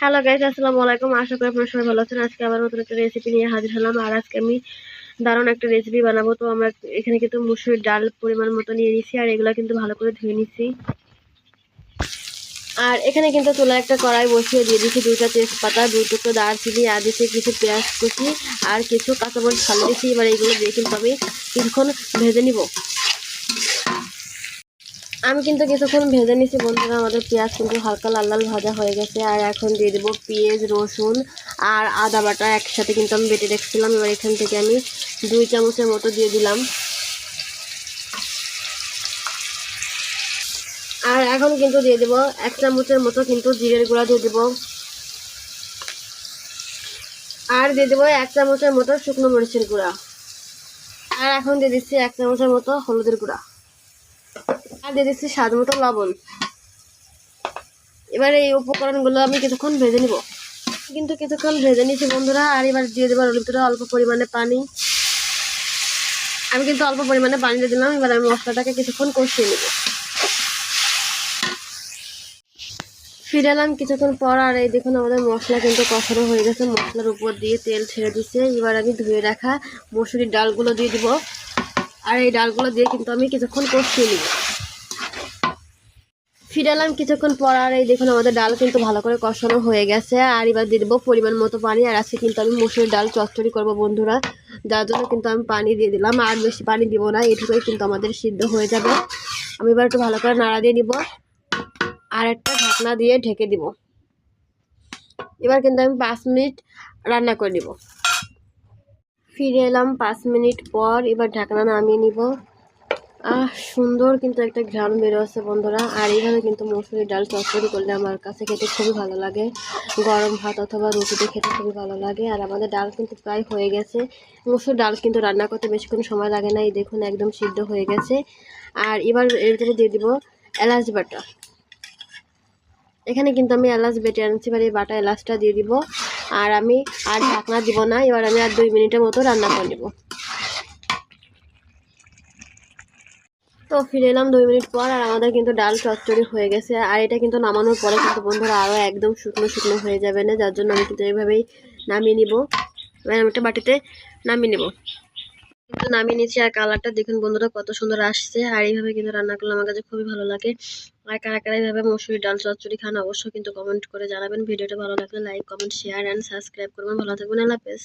Hello guys আসসালামু আলাইকুম। আশা করি আপনারা সবাই ভালো আছেন। আজকে আবার নতুন একটা রেসিপি নিয়ে হাজির হলাম। আর আজকে আমি দারুণ একটা রেসিপি বানাবো। তো আমরা এখানে কিন্তু মুসুরির ডাল পরিমাণ মতো নিয়ে নিছি, আর এগুলো কিন্তু ভালো করে ধুয়ে নিছি। আর এখানে কিন্তু তোলা একটা কড়াই বসিয়ে দিয়ে দিচ্ছি দুইটা তেজপাতা, দুই টুকরো দারচিনি, আর দিচ্ছি কিছু পেঁয়াজ কুচি, আর কিছু কাঁচামরিচ। ফালে দিচ্ছি এবার এইগুলো দিয়ে কিন্তু আমি কিছুক্ষণ ভেজে নিব। আমি কিন্তু কিছুক্ষণ ভেজে নিছি বন্ধুরা, আমাদের পেঁয়াজ কিন্তু হালকা লাল লাল ভাজা হয়ে গেছে। আর এখন দিয়ে দেবো পেঁয়াজ, রসুন আর আদা বাটা একসাথে কিন্তু আমি বেটে রেখেছিলাম। এবার এখান থেকে আমি দুই চামচের মতো দিয়ে দিলাম। আর এখন কিন্তু দিয়ে দেবো এক চামচের মতো কিন্তু জিরের গুঁড়া দিয়ে দেবো। আর দিয়ে দেবো এক চামচের মতো শুকনো মরিচের গুঁড়া। আর এখন দিয়ে দিচ্ছি এক চামচের মতো হলুদের গুঁড়া। আর দিয়ে স্বাদ মতো লবণ। এবার এই উপকরণগুলো আমি কিছুক্ষণ ভেজে নিব। কিন্তু কিছুক্ষণ ভেজে নিচ্ছি বন্ধুরা, আর এবার দিয়ে দেবো ভিতরে অল্প পরিমাণে পানি। আমি কিন্তু অল্প পরিমাণে পানি দিয়ে দিলাম, এবার আমি মশলাটাকে কিছুক্ষণ কষিয়ে নেব। ফিরে এলাম কিছুক্ষণ পর, আর এই দেখুন আমাদের মশলা কিন্তু কষানো হয়ে গেছে। মশলার উপর দিয়ে তেল ছেড়ে দিচ্ছে এবার আমি ধুয়ে রাখা মসুরির ডালগুলো দিয়ে দিব। আর এই ডালগুলো দিয়ে কিন্তু আমি কিছুক্ষণ কষিয়ে নিব। ফিরে এলাম কিছুক্ষণ পর আর এই দেখুন আমাদের ডাল কিন্তু ভালো করে কষানো হয়ে গেছে। আর এবার দিয়ে দেবো পরিমাণ মতো পানি। আর আজকে কিন্তু আমি মসুরের ডাল চচ্চড়ি করব বন্ধুরা। যার জন্য কিন্তু আমি পানি দিয়ে দিলাম। আর বেশি পানি দিব না, এটুকুই কিন্তু আমাদের সিদ্ধ হয়ে যাবে। আমি এবার একটু ভালো করে নাড়া দিয়ে দিব আর একটা ঢাকনা দিয়ে ঢেকে দিব। এবার কিন্তু আমি পাঁচ মিনিট রান্না করে নিব। ফিরে এলাম পাঁচ মিনিট পর। এবার ঢাকনা নামিয়ে নিব। আহ, সুন্দর কিন্তু একটা ঘ্রাণ বেরোচ্ছে বন্ধুরা। আর এইভাবে কিন্তু মসুরির ডাল চচ্চড়ি করলে আমার কাছে খেতে খুবই ভালো লাগে। গরম ভাত অথবা রুটিতে খেতে খুবই ভালো লাগে। আর আমাদের ডাল কিন্তু প্রায় হয়ে গেছে। মসুর ডাল কিন্তু রান্না করতে বেশিক্ষণ সময় লাগে না, এই দেখুন একদম সিদ্ধ হয়ে গেছে। আর এবার এর ভিতরে দিয়ে দিব এলাচ বাটা। এখানে কিন্তু আমি এলাচ বেটে আনছি, এবার এই বাটা এলাচটা দিয়ে দিব। আর আমি আর ঢাকনা দিব না, এবার আমি আর দুই মিনিটের মতো রান্না করে নেব। তো ফিরে এলাম দুই মিনিট পর, আর আমাদের কিন্তু ডাল চচ্চড়ি হয়ে গেছে। আর এটা কিন্তু নামানোর পরে কিন্তু বন্ধুরা আরও একদম শুকনো শুকনো হয়ে যাবে না, যার জন্য আমি কিন্তু এইভাবেই নামিয়ে নিব। এবার আমি একটা বাটিতে নামিয়ে নেব। কিন্তু নামিয়ে নিচ্ছি আর কালারটা দেখুন বন্ধুরা কত সুন্দর আসছে। আর এইভাবে কিন্তু রান্না করলে আমার কাছে খুবই ভালো লাগে। আর কারা কারা এইভাবে মসুরি ডাল চচ্চড়ি খান অবশ্যই কিন্তু কমেন্ট করে জানাবেন। ভিডিওটা ভালো লাগলে like, comment share and subscribe করবেন। ভালো থাকবেন, আল্লাহ হাফেজ।